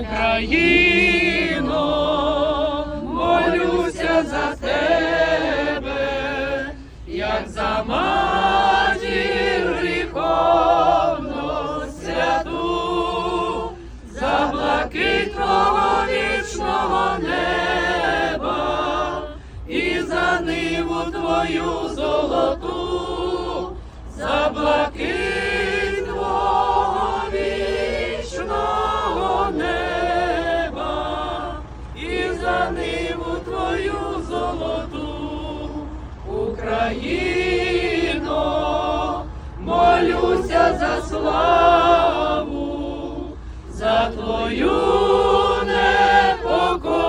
Україно, молюся за тебе, як за матір гріховну святу, за блакить твого вічного неба і за ниву твою Україно, молюся за славу, за твою непокору.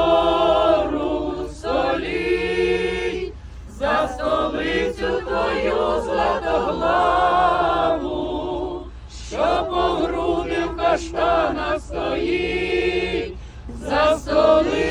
Солі, за столицю твою златоглаву, що по груди в каштанах стоїть, за столицю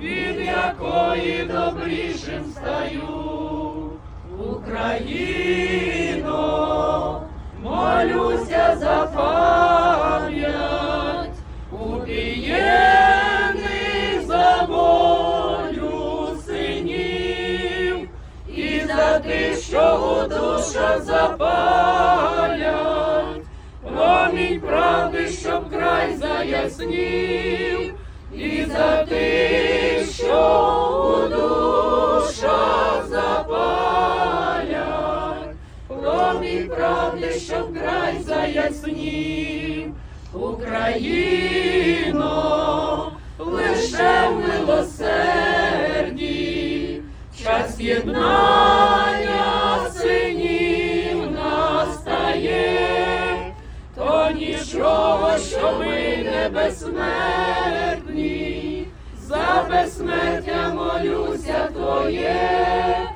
від якої добрішим стаю, Україно, молюся за пам'ять убієних за волю синів і за тих, що у душах запалять, заяснів, і за тих, що у душах запалять, промінь правди, щоб край заяснів, Україно, лише в милосерді, час єднання безсмертні, за безсмертя молюся Твоє,